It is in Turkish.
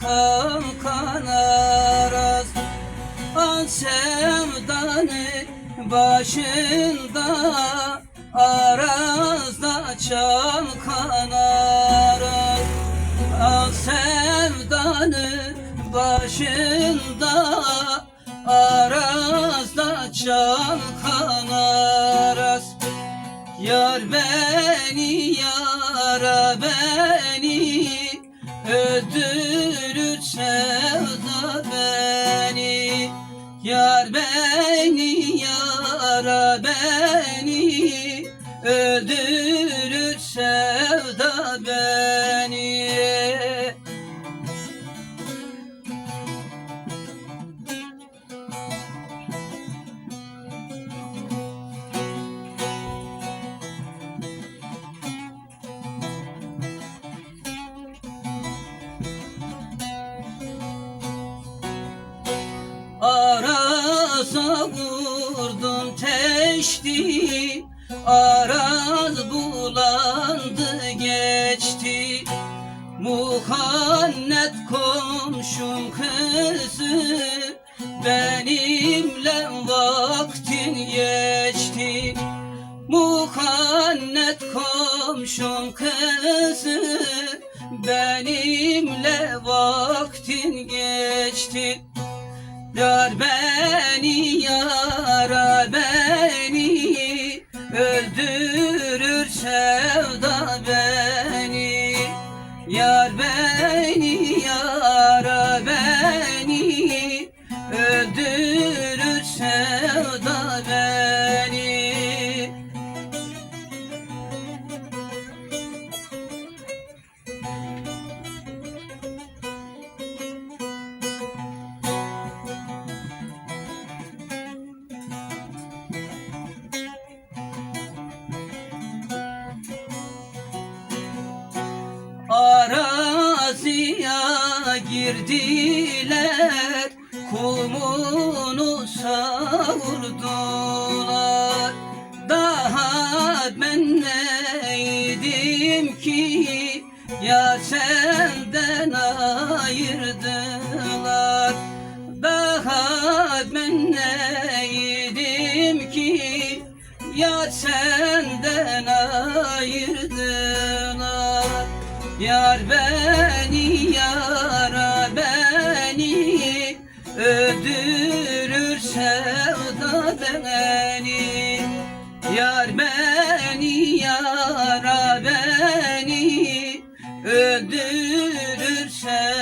kalkan araz Al sevdanı başında Arazda çalkan araz Al sevdanı başında Arazda çalkan araz Yar beni yara beni Öldürür sevda beni. Yar beni yara beni. Öldürür sevda beni Araza vurdum teşti Araz bulandı geçti. Muhannet komşum kızı Benimle vaktin geçti. Muhannet komşum kızı Benimle vaktin geçti Yar beni yara beni Öldürür sevda beni. Yar beni yara beni Öldürür sevda beni girdiler Kumunu savurdular. Daha ben neydim ki? Ya senden ayırdılar. Daha ben neydim ki? Ya senden ayırdılar Yar beni yara beni Öldürür sevda beni. Yar beni yara beni Öldürür sevda